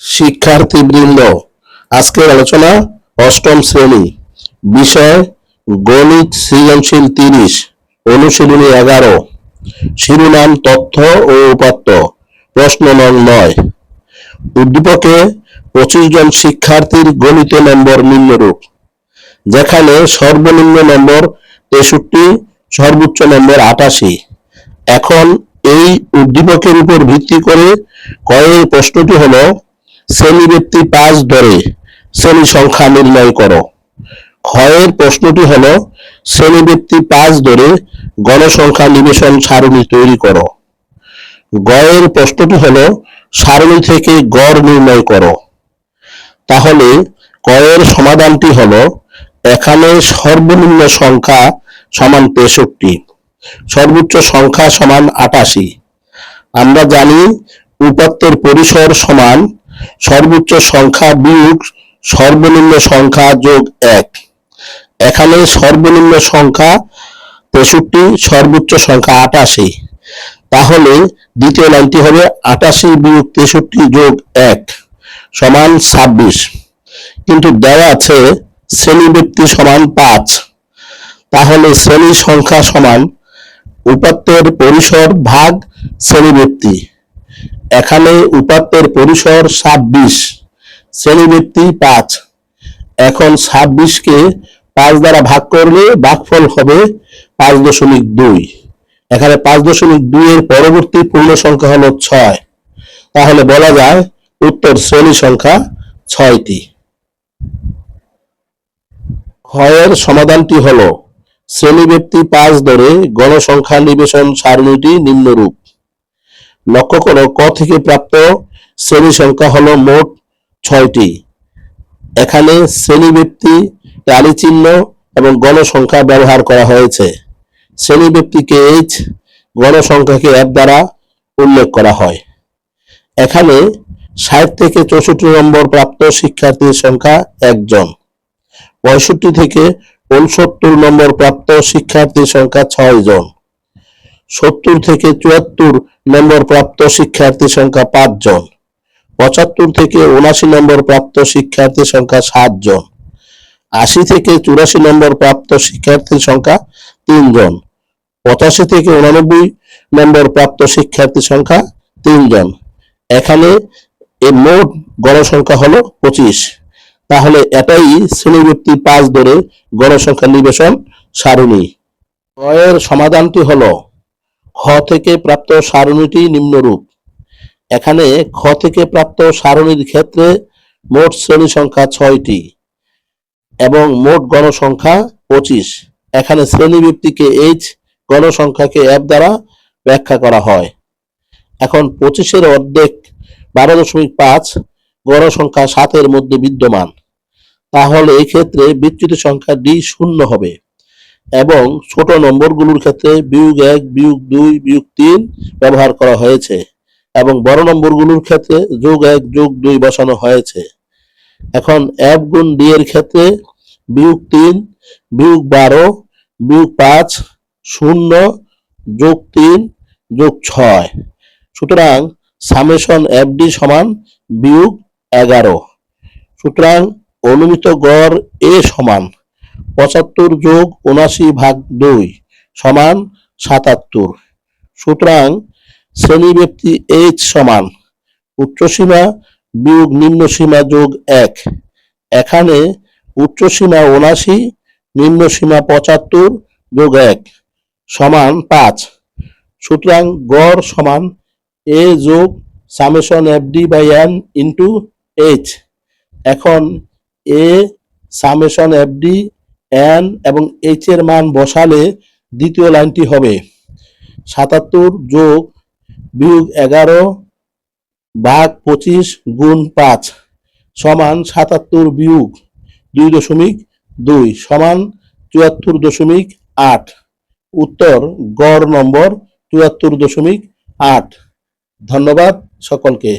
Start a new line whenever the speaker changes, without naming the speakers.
শিক্ষার্থীবৃন্দ, আজকের আলোচনা অষ্টম শ্রেণি, বিষয় গণিত সৃজনশীল তিরিশ, অনুশীলনী এগারো। শিরোনাম তথ্য ও উপাত্ত, প্রশ্ন নং নয়। উদ্দীপকে পঁচিশ জন শিক্ষার্থীর গণিত নম্বর নিম্নরূপ। যেখানে সর্বনিম্ন নম্বর তেষট্টি, সর্বোচ্চ নম্বর আটাশি। এখন এই উদ্দীপকের উপর ভিত্তি করে কয়ের প্রশ্নটি হলো শ্রেণীব্যক্তি পাঁচ ধরে শ্রেণি সংখ্যা নির্ণয় করো। ক্ষয়ের প্রশ্নটি হলো শ্রেণীব্যক্তি পাঁচ ধরে গণসংখ্যা নিবেশন সারণী তৈরি করো। গয়ের প্রশ্নটি হলো, সারণী থেকে গড় নির্ণয় করো। তাহলে কয়ের সমাধানটি হলো, এখানে সর্বনিম্ন সংখ্যা সমান তেষট্টি, সর্বোচ্চ সংখ্যা সমান আটাশি। আমরা জানি উপাত্তের পরিসর সমান সর্বোচ্চ সংখ্যা বিয়োগ সর্বনিম্ন সংখ্যা যোগ এক। এখানে সর্বনিম্ন সংখ্যা তেষট্টি, সর্বোচ্চ সংখ্যা আটাশি। তাহলে দ্বিতীয় লাইনটি হবে আটাশি বিয়োগ তেষট্টি যোগ এক সমান ছাব্বিশ। কিন্তু দেওয়া আছে শ্রেণি ব্যক্তি সমান পাঁচ। তাহলে শ্রেণি সংখ্যা সমান উপাত্তের পরিসর ভাগ শ্রেণি ব্যক্তি এখানে উপাত্তের পরিসর ছাব্বিশ শ্রেণি ব্যক্তি পাঁচ। এখন ছাব্বিশকে পাঁচ দ্বারা ভাগ করলে ভাগফল হবে পাঁচ দশমিক দুই। এখানে পাঁচ দশমিক দুই এর পরবর্তী পূর্ণ সংখ্যা হলো ছয়। তাহলে বলা যায় উত্তর শ্রেণি সংখ্যা ছয়টি। ক্ষয়ের সমাধানটি হল শ্রেণি ব্যক্তি পাঁচ ধরে গণসংখ্যা নিবেশন সারণীটি নিম্নরূপ। লক্ষ্য করো, ক থেকে প্রাপ্ত শ্রেণি সংখ্যা হলো মোট ছয়টি। এখানে শ্রেণি ব্যক্তি টালি চিহ্ন এবং গণসংখ্যা ব্যবহার করা হয়েছে। শ্রেণি ব্যক্তিকে এইচ গণসংখ্যাকে এফ দ্বারা উল্লেখ করা হয়। এখানে ষাট থেকে চৌষট্টি নম্বর প্রাপ্ত শিক্ষার্থীর সংখ্যা একজন। পঁয়ষট্টি থেকে উনসত্তর নম্বর প্রাপ্ত শিক্ষার্থীর সংখ্যা ছয় জন সত্তর থেকে চুয়াত্তর নম্বর প্রাপ্ত শিক্ষার্থীর সংখ্যা পাঁচ জন পঁচাত্তর থেকে উনাশি নম্বর প্রাপ্ত শিক্ষার্থীর সংখ্যা সাত জন আশি থেকে চুরাশি নম্বর প্রাপ্ত শিক্ষার্থীর সংখ্যা তিনজন। পঁচাশি থেকে উনানব্বই নম্বর প্রাপ্ত শিক্ষার্থীর সংখ্যা তিনজন। এখানে এই মোট গণসংখ্যা হলো পঁচিশ। তাহলে এটাই শ্রেণীবৃত্তি পাঁচ ধরে গণসংখ্যা নিবেশন সারণী। এর সমাধানটি হলো খ থেকে প্রাপ্ত সারণীটি নিম্নরূপ। এখানে খ থেকে প্রাপ্ত সারণীর ক্ষেত্রে মোট শ্রেণি সংখ্যা ছয়টি এবং মোট গণসংখ্যা পঁচিশ। এখানে শ্রেণি ব্যক্তিকে এইচ গণসংখ্যাকে এফ দ্বারা ব্যাখ্যা করা হয়। এখন পঁচিশের অর্ধেক বারো দশমিক পাঁচ গণসংখ্যা সাতের মধ্যে বিদ্যমান। তাহলে এই ক্ষেত্রে বিচ্যুত সংখ্যা ডি শূন্য হবে। এবং ছোট নম্বরগুলোর ক্ষেত্রে বিয়োগ এক, বিয়োগ দুই, বিয়োগ তিন ব্যবহার করা হয়েছে এবং বড় নম্বরগুলোর ক্ষেত্রে যোগ এক, যোগ দুই বসানো হয়েছে। এখন এফ গুণ ডি এর ক্ষেত্রে বিয়োগ তিন, বিয়োগ বারো, বিয়োগ পাঁচ, শূন্য, যোগ তিন, যোগ ছয়। সুতরাং সামেশন এফ ডি সমান বিয়োগ এগারো। সুতরাং অনুমিত গড় এ সমান। পঁচাত্তর যোগ উনাশি ভাগ দুই সমান সাতাত্তর। সুতরাং শ্রেণি ব্যক্তি এইচ সমান উচ্চসীমা বিয়োগ নিম্ন সীমা যোগ এক। এখানে উচ্চসীমা উনাশি নিম্ন সীমা পঁচাত্তর যোগ এক সমান পাঁচ। সুতরাং গড় সমান এ যোগ summation F D by N into H এখন A summation F D N এবং এইচ এর মান বসালে দ্বিতীয় লাইনটি হবে সাতাত্তর যোগ বিয়োগ এগারো ভাগ পঁচিশ গুণ পাঁচ সমান সাতাত্তর বিয়োগ দুই দশমিক দুই সমান চুয়াত্তর দশমিক আট। উত্তর গড় নম্বর চুয়াত্তর দশমিক আট। ধন্যবাদ সকলকে।